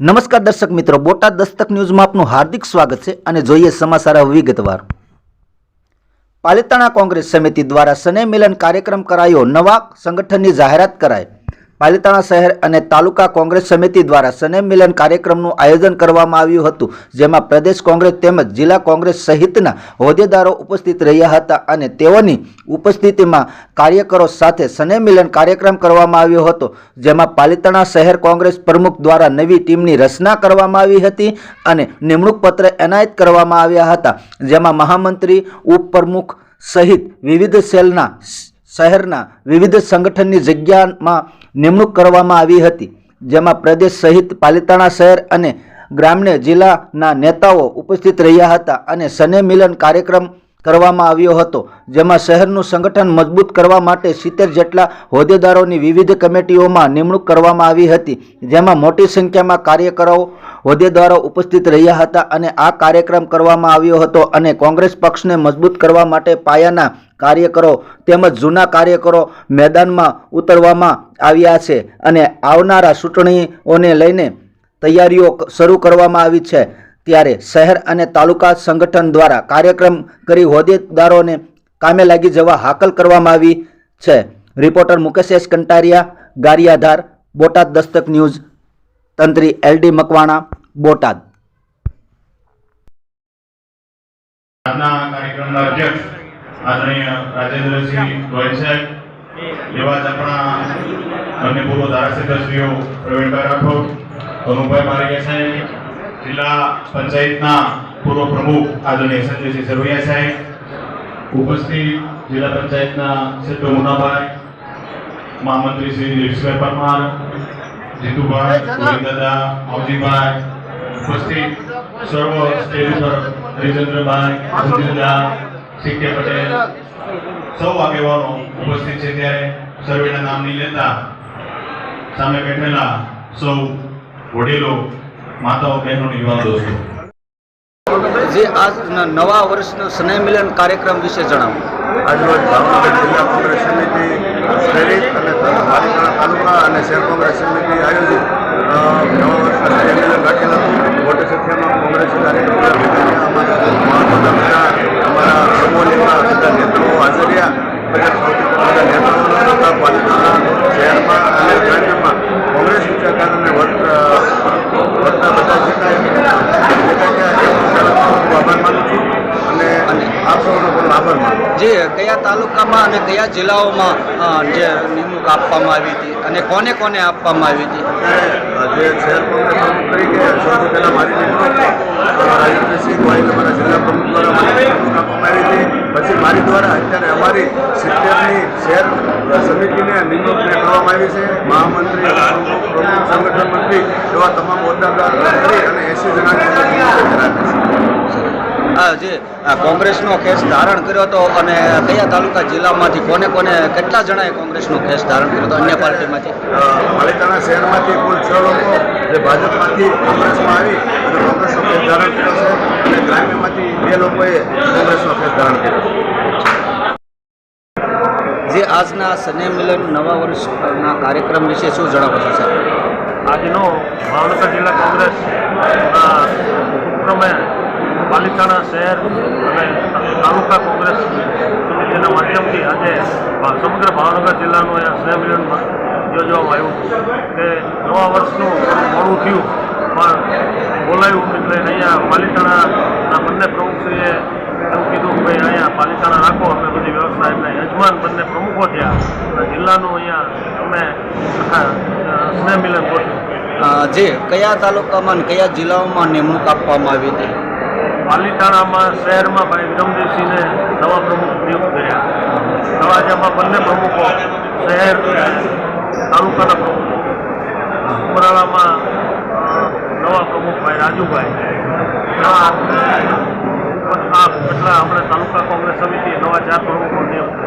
નમસ્કાર દર્શક મિત્રો, બોટાદ દસ્તક ન્યૂઝમાં આપનું હાર્દિક સ્વાગત છે અને જોઈએ સમાચાર વિગતવાર. પાલિતાણા કોંગ્રેસ સમિતિ દ્વારા સ્નેહ મિલન કાર્યક્રમ કરાયો નવા, સંગઠનની જાહેરાત કરાઈ. પાલિતાણા શહેર અને તાલુકા કોંગ્રેસ સમિતિ દ્વારા સને મિલન કાર્યક્રમનું આયોજન કરવામાં આવ્યું હતું, જેમાં પ્રદેશ કોંગ્રેસ તેમજ જિલ્લા કોંગ્રેસ સહિતના હોદ્દેદારો ઉપસ્થિત રહ્યા હતા અને તેઓની ઉપસ્થિતિમાં કાર્યકરો સાથે સને મિલન કાર્યક્રમ કરવામાં આવ્યો હતો, જેમાં પાલિતાણા શહેર કોંગ્રેસ પ્રમુખ દ્વારા નવી ટીમની રચના કરવામાં આવી હતી અને નિમણૂક પત્ર એનાયત કરવામાં આવ્યા હતા, જેમાં મહામંત્રી, ઉપપ્રમુખ સહિત વિવિધ સેલના શહેરના વિવિધ સંગઠનની જગ્યામાં નિમણૂક કરવામાં આવી હતી, જેમાં પ્રદેશ સહિત પાલિતાણા શહેર અને ગ્રામ્ય જિલ્લાના નેતાઓ ઉપસ્થિત રહ્યા હતા અને સને મિલન કાર્યક્રમ કરવામાં આવ્યો હતો, જેમાં શહેરનું સંગઠન મજબૂત કરવા માટે સિત્તેર જેટલા હોદ્દેદારોની વિવિધ કમિટીઓમાં નિમણૂક કરવામાં આવી હતી, જેમાં મોટી સંખ્યામાં કાર્યકરો, હોદ્દેદારો ઉપસ્થિત રહ્યા હતા અને આ કાર્યક્રમ કરવામાં આવ્યો હતો અને કોંગ્રેસ પક્ષને મજબૂત કરવા માટે પાયાના કાર્યકરો તેમજ જૂના કાર્યકરો મેદાનમાં ઉતરવામાં આવ્યા છે અને આવનારા ચૂંટણીઓને લઈને તૈયારીઓ શરૂ કરવામાં આવી છે. ત્યારે શહેર અને તાલુકા સંગઠન દ્વારા કાર્યક્રમ કરી હોદ્દેદારોને કામે લાગી જવા હાકલ કરવામાં આવી છે. Reporter Mukesh S Kantariya, Gariyadhar, Botad Dastak news, તંત્રી LD Makwana, Botad. અધ્યક્ષ આદરણીય રાજેન્દ્રસિંહ ગોયલ સાહેબ, એવા જ આપણા બંને પૂર્વ ધારાસભ્યશ્રીઓ પ્રવીણભાઈ રાઠોડ કનુભાઈ મારીયા સાહેબ જિલ્લા પંચાયતના પૂર્વ પ્રમુખ આદરણીય સંજયસિંહ સરવૈયા સાહેબ, ઉપસ્થિત જિલ્લા પંચાયતના સભ્ય મુનાભાઈ, મહામંત્રી શ્રી દિલીપસિંહ પરમાર, જીતુભાઈ, ગોવિંદદાદા, માવજીભાઈ, ઉપસ્થિત સર્વ સ્ટેજ ઉપર હરિચંદ્રભાઈ સી કે પટેલ, સૌ આગેવાનો ઉપસ્થિત છે ત્યારે સર્વેના નામની લેતા સામે બેઠેલા સૌ વડીલો માતાઓ બહેનો યુવા દોસ્તો જે આજના નવા વર્ષનો સ્નેહ મિલન કાર્યક્રમ વિશે જણાવો. આજરોજ ભાવનગર જિલ્લા કોંગ્રેસ સમિતિ પ્રેરિત અને પાલિતાણા તાલુકા અને શહેર કોંગ્રેસ સમિતિ આયોજિત અ, નવા વર્ષના સંમેલન રાખેલ હતું મોટી સંખ્યામાં કોંગ્રેસી કાર્યકરો અમારા મહત્વના બધા અમારા સમૂહના બધા નેતાઓ હાજર રહ્યા બધા સૌથી મોટા નેતાઓ તથા પાલિતાણા શહેરમાં અને ગ્રામ્યમાં કોંગ્રેસ વિચારધારાને વર્ત અ, વર્તતા બધા જે કાંઈ દેખાય છે, એ બધાનો ખૂબ આભાર માનું છું અને આપ સૌનો પણ આભાર માનું છું. જે કયા તાલુકામાં અને કયા જિલ્લાઓમાં જે નિમણૂક આપવામાં આવી હતી અને કોને કોને આપવામાં આવી હતી? જે શહેર પ્રમુખ તરીકે સૌથી પહેલાં મારી નિમણૂક રાજેન્દ્રસિંહ જિલ્લા પ્રમુખ દ્વારા આપવામાં આવી હતી. પછી મારી દ્વારા અત્યારે અમારી સિત્તેરની શહેર સમિતિને નિમણૂક કરવામાં આવી છે. મહામંત્રી, પ્રમુખ, સંગઠન મંત્રી એવા તમામ હોદ્દાદાર કરી અને એસી જણાની અમે નિમણૂક રાખી છે આ જે કોંગ્રેસનો કેસ ધારણ કર્યો હતો અને કયા તાલુકા જિલ્લામાંથી કોને કોને કેટલા જણાએ કોંગ્રેસનો કેસ ધારણ કર્યો હતો અન્ય પાર્ટીમાંથી? પાલિતાણા શહેરમાંથી કુલ છ લોકો જે ભાજપમાંથી કોંગ્રેસમાં આવી અને કોંગ્રેસનો કેસ ધારણ કર્યો છે અને ગ્રામ્યમાંથી બે લોકોએ કોંગ્રેસનો કેસ ધારણ કર્યો જે આજના સ્નેહ મિલન નવા વર્ષના કાર્યક્રમ વિશે શું જણાવો છો સાહેબ? આજનો ભાવનગર જિલ્લા કોંગ્રેસ ઉપક્રમે પાલિતાણા શહેર અને તાલુકા કોંગ્રેસ સમિતિના માધ્યમથી આજે સમગ્ર ભાવનગર જિલ્લાનું અહીંયા સ્નેહ મિલન યોજવામાં આવ્યું કે નવા વર્ષનું મોડું થયું, પણ બોલાયું એટલે અહીંયા પાલિતાણાના બંને પ્રમુખશ્રીએ એવું કીધું કે ભાઈ અહીંયા પાલિતાણા રાખો અમે બધી વ્યવસ્થા એટલે યજમાન બંને પ્રમુખો થયા. અને જિલ્લાનું અહીંયા અમે આખા સ્નેહ મિલન ગોઠવ્યું જે, કયા તાલુકામાં કયા જિલ્લાઓમાં નિમણૂક આપવામાં આવી હતી? પાલિતાણામાં શહેરમાં ભાઈ વિરમદેવસિંહને નવા પ્રમુખ નિયુક્ત કર્યા. તળાજામાં બંને પ્રમુખો શહેર, તાલુકાના પ્રમુખો. ઉમરાળામાં નવા પ્રમુખ ભાઈ રાજુભાઈ. આ આ હમણાં તાલુકા કોંગ્રેસ સમિતિએ નવા ચાર પ્રમુખો નિયુક્ત